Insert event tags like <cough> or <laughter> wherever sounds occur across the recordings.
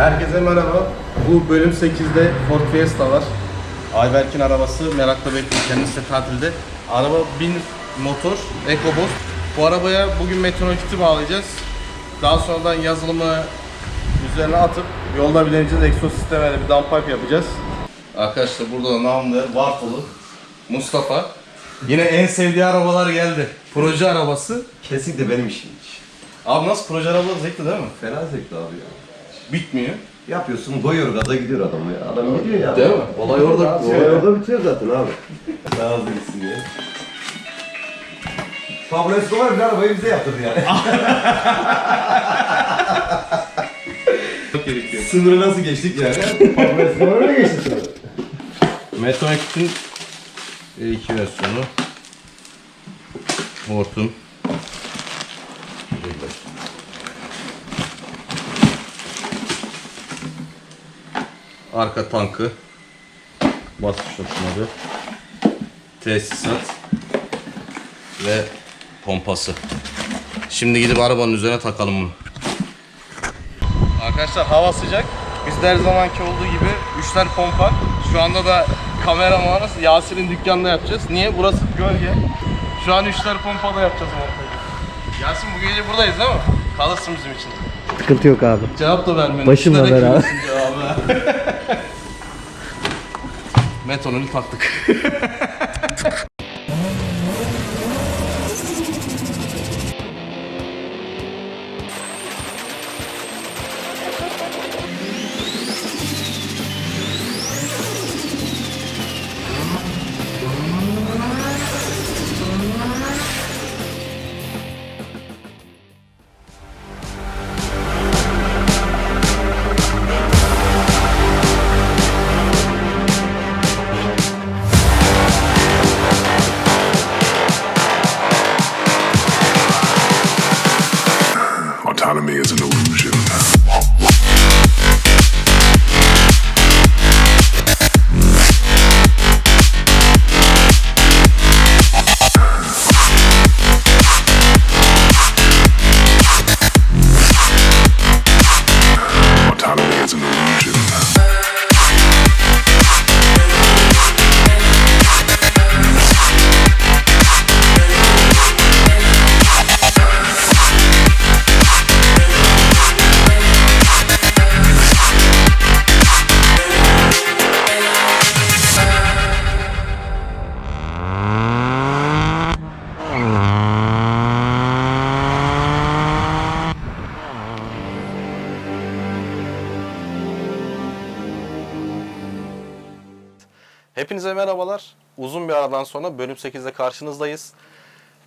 Herkese merhaba. Bu bölüm 8'de Ford Fiesta var. Ayberk'in arabası merakla bekliyor. Kendisi de tatilde. Araba 1000 motor, EcoBoost. Bu arabaya bugün metanokiti bağlayacağız. Daha sonradan yazılımı üzerine atıp yolda bileneceğiz. Egzoz sistemine bir downpipe yapacağız. Arkadaşlar burada da namlı Vartalı Mustafa. Yine en sevdiği arabalar geldi. Proje arabası. Kesinlikle benim işim. Abi nasıl proje arabaları zevkli değil mi? Fena zevkli abi ya. Bitmiyor. Yapıyorsun koyuyor gaza gidiyor adam ya. Adam gidiyor ya. Değil mi? Olay orada. Olay orada bitiyor zaten abi. Daha hızlı gitsin diye. Pablo Escobar bir arabayı bize yaptırdı yani. <laughs> Gerekiyor. Sınırı nasıl geçtik yani? <laughs> Pablo Escobar'a ne geçti sınırı? Metonex'in E2 versiyonu. Hortum. Arka tankı. Basınç tutmadı. Tesisat. Ve pompası. Şimdi gidip arabanın üzerine takalım bunu. Arkadaşlar hava sıcak. Biz de her zamanki olduğu gibi üçler pompa. Şu anda da kameramanız Yasir'in dükkanında yapacağız. Niye? Burası gölge. Şu an üçler pompada yapacağız montajı. Yasin bu gece buradayız değil mi? Kalırsın bizim için. Sıkıntı yok abi. Cevap da vermedin. Başımla beraber. <laughs> Metonunu taktık. <laughs> Hepinize merhabalar. Uzun bir aradan sonra bölüm 8'de karşınızdayız.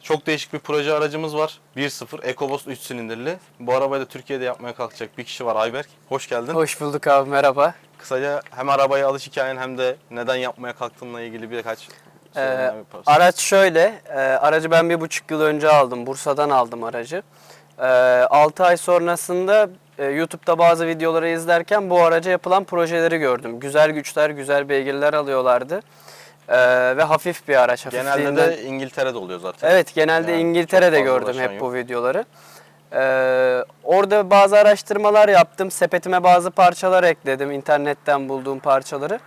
Çok değişik bir proje aracımız var. 1.0 EcoBoost 3 silindirli. Bu arabayı da Türkiye'de yapmaya kalkacak bir kişi var Ayberk. Hoş geldin. Hoş bulduk abi merhaba. Kısaca hem arabaya alış hikayen hem de neden yapmaya kalktığınla ilgili birkaç Ee, yaparsın. araç şöyle, e, aracı ben bir buçuk yıl önce aldım. Bursa'dan aldım aracı. E, 6 ay sonrasında e, YouTube'da bazı videoları izlerken bu araca yapılan projeleri gördüm. Güzel güçler, güzel beygirler alıyorlardı. E, ve hafif bir araç. Genelde de İngiltere'de oluyor zaten. Evet genelde Yani İngiltere'de gördüm hep yok. bu videoları. Ee, orada bazı araştırmalar yaptım. Sepetime bazı parçalar ekledim. internetten bulduğum parçaları.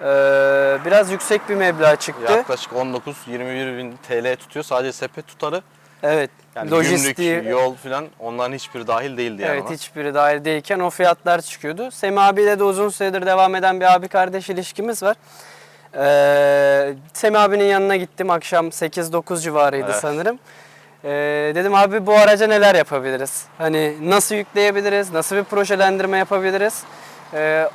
Ee, biraz yüksek bir meblağ çıktı. Yaklaşık 19-21 bin TL tutuyor. Sadece sepet tutarı. Evet. Yani lojistiği, gümrük, yol filan onların hiçbiri dahil değildi yani. evet ona. hiçbiri dahil değilken o fiyatlar çıkıyordu. Semih abiyle de uzun süredir devam eden bir abi kardeş ilişkimiz var. Ee, Semih abinin yanına gittim akşam 8-9 civarıydı Evet. sanırım. Ee, dedim abi bu araca neler yapabiliriz? Hani nasıl yükleyebiliriz? Nasıl bir projelendirme yapabiliriz? Ee,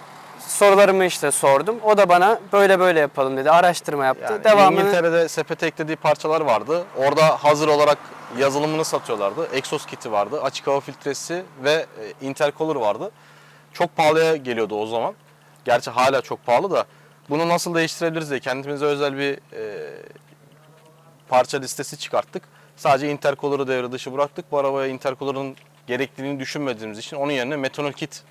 sorularımı işte sordum. O da bana böyle böyle yapalım dedi. Araştırma yaptı. Yani Devamını İngiltere'de sepete eklediği parçalar vardı. Orada hazır olarak yazılımını satıyorlardı. Exos kiti vardı, açık hava filtresi ve e, intercooler vardı. Çok pahalıya geliyordu o zaman. Gerçi hala çok pahalı da bunu nasıl değiştirebiliriz diye kendimize özel bir e, parça listesi çıkarttık. Sadece intercooler'ı devre dışı bıraktık. Bu arabaya intercooler'ın gerektiğini düşünmediğimiz için onun yerine metanol kit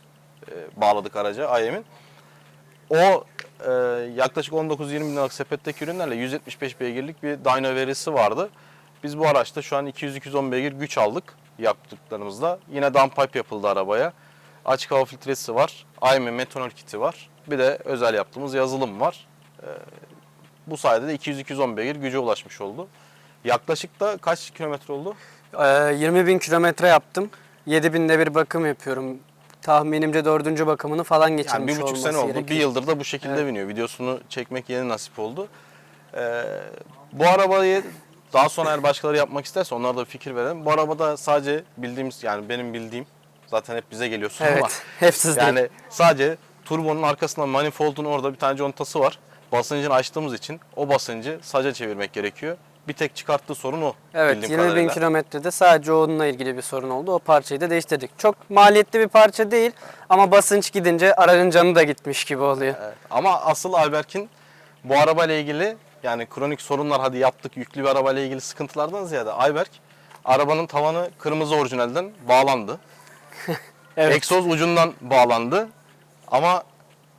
e, bağladık araca IM'in. O e, yaklaşık 19-20 bin liralık sepetteki ürünlerle 175 beygirlik bir dyno verisi vardı. Biz bu araçta şu an 200-210 beygir güç aldık yaptıklarımızda. Yine downpipe yapıldı arabaya. Açık hava filtresi var. AYM metanol kiti var. Bir de özel yaptığımız yazılım var. Ee, bu sayede de 200-210 beygir güce ulaşmış oldu. Yaklaşık da kaç kilometre oldu? Ee, 20 bin kilometre yaptım. 7 binde bir bakım yapıyorum. Tahminimce dördüncü bakımını falan geçirmiş Yani bir buçuk olması sene oldu. gerekiyor. Bir yıldır da bu şekilde biniyor. Videosunu çekmek yeni nasip oldu. Ee, bu arabayı daha sonra eğer başkaları yapmak isterse onlara da fikir verelim. Bu arabada sadece bildiğimiz yani benim bildiğim zaten hep bize geliyorsun ama Evet. Hep sizde. yani sadece turbonun arkasında manifoldun orada bir tane contası var. Basıncını açtığımız için o basıncı saca çevirmek gerekiyor. Bir tek çıkarttığı sorun o. Evet bildiğim 20 bin kilometrede sadece onunla ilgili bir sorun oldu. O parçayı da değiştirdik. Çok maliyetli bir parça değil ama basınç gidince aracın canı da gitmiş gibi oluyor. Evet. Ama asıl Alberk'in bu arabayla ilgili yani kronik sorunlar hadi yaptık yüklü bir arabayla ilgili sıkıntılardan ziyade Ayberk arabanın tavanı kırmızı orijinalden bağlandı. <laughs> Evet. Egzoz ucundan bağlandı. Ama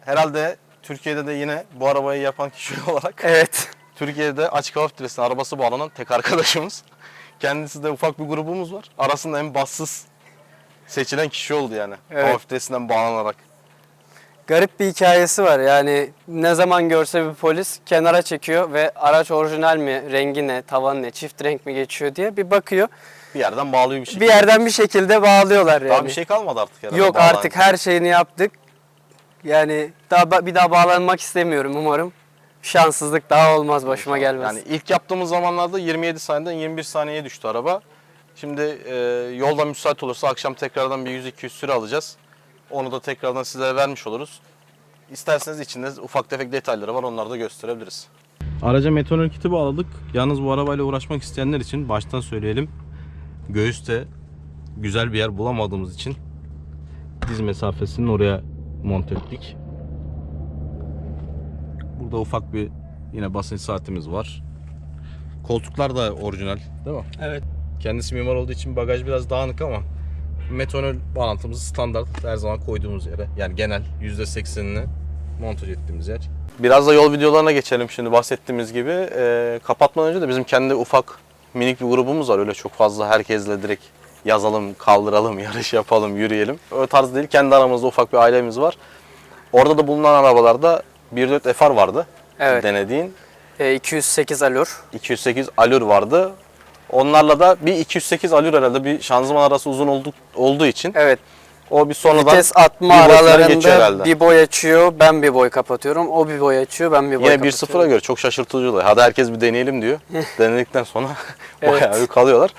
herhalde Türkiye'de de yine bu arabayı yapan kişi <laughs> olarak Evet. Türkiye'de açık hava filtresine arabası bağlanan tek arkadaşımız. <laughs> Kendisi de ufak bir grubumuz var. Arasında en bassız seçilen kişi oldu yani. Evet. Hava filtresinden bağlanarak. Garip bir hikayesi var. Yani ne zaman görse bir polis kenara çekiyor ve araç orijinal mi, rengi ne, tavan ne, çift renk mi geçiyor diye bir bakıyor. Bir yerden bağlıyor bir şekilde. Bir yerden bir şekilde bağlıyorlar yani. Daha bir şey kalmadı artık herhalde. Yok bağlanan. artık her şeyini yaptık. Yani daha bir daha bağlanmak istemiyorum umarım. Şanssızlık daha olmaz başıma gelmez. Yani ilk yaptığımız zamanlarda 27 saniyeden 21 saniyeye düştü araba. Şimdi e, yolda müsait olursa akşam tekrardan bir 100-200 süre alacağız. Onu da tekrardan sizlere vermiş oluruz. İsterseniz içinde ufak tefek detayları var onları da gösterebiliriz. Araca metanol kiti bağladık. Yalnız bu arabayla uğraşmak isteyenler için baştan söyleyelim. Göğüste güzel bir yer bulamadığımız için diz mesafesinin oraya monte ettik. Burada ufak bir yine basınç saatimiz var. Koltuklar da orijinal değil mi? Evet. Kendisi mimar olduğu için bagaj biraz dağınık ama metanol bağlantımızı standart her zaman koyduğumuz yere yani genel %80'ini montaj ettiğimiz yer. Biraz da yol videolarına geçelim şimdi bahsettiğimiz gibi. Ee, kapatmadan önce de bizim kendi ufak minik bir grubumuz var. Öyle çok fazla herkesle direkt yazalım, kaldıralım, <laughs> yarış yapalım, yürüyelim. Öyle tarz değil. Kendi aramızda ufak bir ailemiz var. Orada da bulunan arabalarda 1.4 FR vardı. Evet. Denediğin. E, 208 alur. 208 Allur vardı. Onlarla da bir 208 Allur herhalde bir şanzıman arası uzun olduk, olduğu için Evet. o bir sonradan Vites atma bir geçiyor aralarında herhalde. bir boy açıyor, ben bir boy kapatıyorum. O bir boy açıyor, ben bir boy Yine kapatıyorum. 1-0'a göre çok şaşırtıcı oluyor. Hadi herkes bir deneyelim diyor. <laughs> Denedikten sonra <laughs> Evet. bayağı bir kalıyorlar.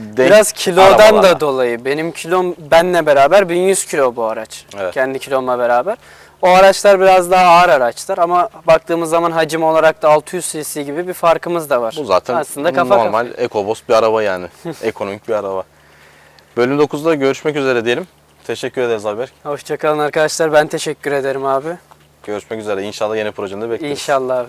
Denk Biraz kilodan arabalarla. da dolayı. Benim kilom benle beraber 1100 kilo bu araç. Evet. Kendi kilomla beraber. O araçlar biraz daha ağır araçlar ama baktığımız zaman hacim olarak da 600 cc gibi bir farkımız da var. Bu zaten Aslında kafa normal EcoBoost bir araba yani. <laughs> Ekonomik bir araba. Bölüm 9'da görüşmek üzere diyelim. Teşekkür ederiz Alberk. Hoşçakalın arkadaşlar. Ben teşekkür ederim abi. Görüşmek üzere. İnşallah yeni projende bekleriz. İnşallah abi.